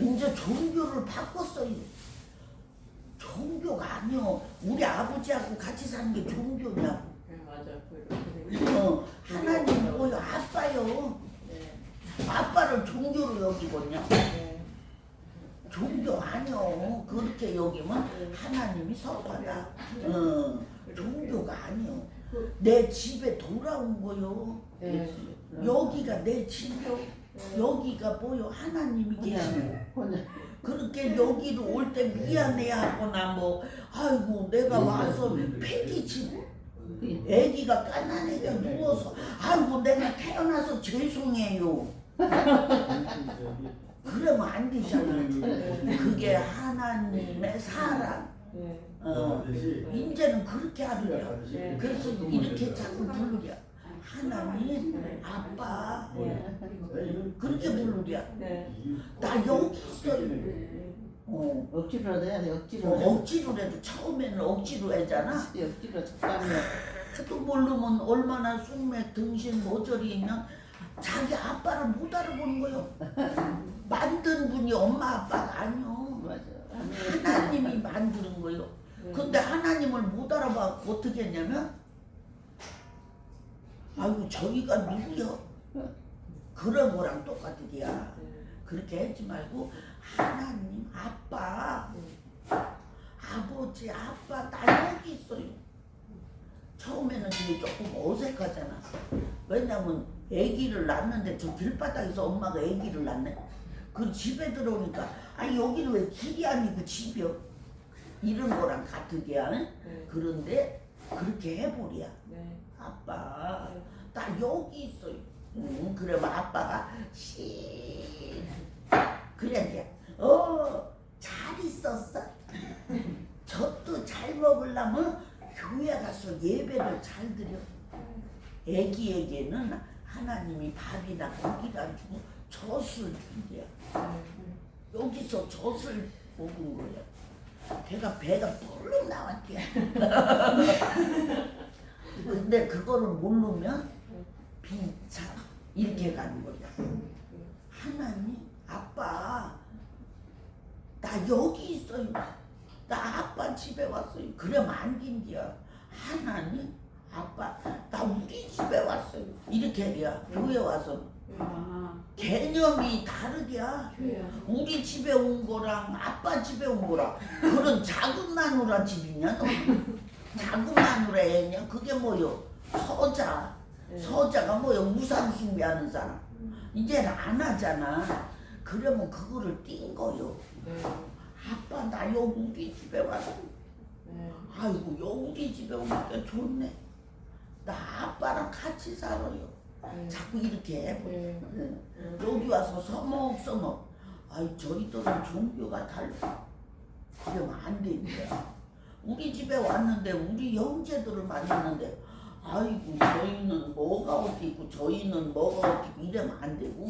이제 종교를 바꿨어요. 종교가 아니요. 우리 아버지하고 같이 사는 게 종교냐고. 네, 맞아. 어, 하나님 뭐요? 아빠요. 네. 아빠를 종교로 여기거든요. 네. 종교 아니요. 그렇게 여기면 하나님이 서하다. 어, 종교가 아니요. 내 집에 돌아온 거요. 네. 여기가 내 집이요. 여기가 뭐요? 하나님이. 혼자 그렇게 여기로 올 때 미안해 하거나 뭐 아이고 내가 와서 패기치고 애기가 까난 애가 누워서 아이고 내가 태어나서 죄송해요. 그러면 안 되잖아요 그게 하나님의 사랑 네. 어 이제는 그렇게 하더라 네. 그래서 이렇게 자꾸 부르랴 하나님 아빠. 그렇게 부르랴 네. 나 여기 있어요 어. 억지로라도 해야 돼 억지로. 어, 억지로 해도 처음에는 억지로 하잖아. 억지로 적당히 또 모르면 얼마나 숙맥 등신 모조리면 자기 아빠를 못 알아보는 거요. 만든 분이 엄마 아빠가 아니요. 하나님이 만드는 거요. 근데 하나님을 못 알아봐 어떻게 했냐면 아이고 저희가 누구요? 그런 거랑 똑같으야. 그렇게 하지 말고 하나님 아빠 아버지 아빠 나 여기 있어요. 처음에는 그게 조금 어색하잖아. 왜냐면 아기를 낳는데 저 길바닥에서 엄마가 아기를 낳네? 그 집에 들어오니까 아니 여기는 왜 길이 아니고 집이요 이런 거랑 응? 네. 그런데 그렇게 해보랴 네. 아빠 나 여기 있어요. 응, 그러면 아빠가 씨 그래 어잘 있었어. 젖도 잘 먹으려면 교회 가서 예배를 잘 드려. 애기에게는 하나님이 밥이나 고기를 안 주고 젖을 준대요. 여기서 젖을 먹은 거야. 배가 배가 뿔룩 나왔대요. 근데 그거를 모르면 비참 이렇게 가는 거야. 하나님 아빠 나 여기 있어요. 나 아빠 집에 왔어요. 그러면 안 된디야. 하나님 아빠 나 우리 집에 왔어요. 이렇게 해야 교회 와서. 아. 개념이 다르디야. 우리 집에 온 거랑 아빠 집에 온 거랑 그런 작은 마누라 집이냐 너? 작은 마누라 애냐? 그게 뭐요? 서자. 네. 서자가 뭐요? 우상 숭배하는 사람. 이제는 안 하잖아. 그러면 그거를 띈 거요. 네. 아빠 나 여기 우리 집에 왔어. 네. 아이고 여기 우리 집에 오니까 좋네 나 아빠랑 같이 살아요 네. 자꾸 이렇게 해버려 네. 응. 여기 와서 서먹 서먹 아이 저희들은 종교가 달라 그러면 안 됩니다 우리 집에 왔는데 우리 형제들을 만났는데 아이고 저희는 뭐가 어디 있고 저희는 뭐가 어디 있고 이러면 안 되고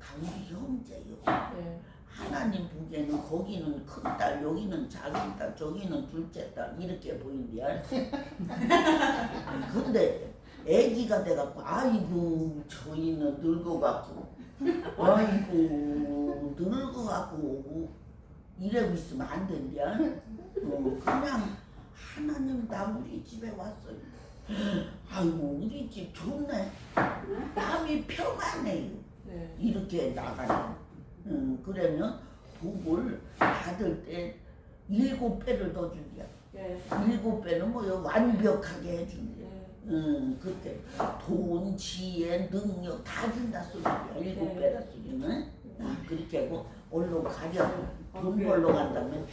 다 우리 형제요 네. 하나님 보기에는 거기는 큰 딸 여기는 작은 딸 저기는 둘째 딸 이렇게 보인대요 근데 애기가 돼갖고 아이고 저희는 늙어갖고 아이고 늙어갖고 이러고 있으면 안 된대요 어, 그냥 하나님 나 우리 집에 왔어요 아이고 우리 집 좋네 마음이 평안해요 네. 이렇게 나가요. 음, 그러면 복을 받을 때 일곱 배를 더 준대요. 네. 일곱 배는 뭐요? 완벽하게 해준대요. 네. 음, 그렇게 돈, 지혜, 능력 다 준다 소리야. 일곱 네. 배라 소리는. 아, 그렇게 하고 얼른 가려. 돈 벌러 간다면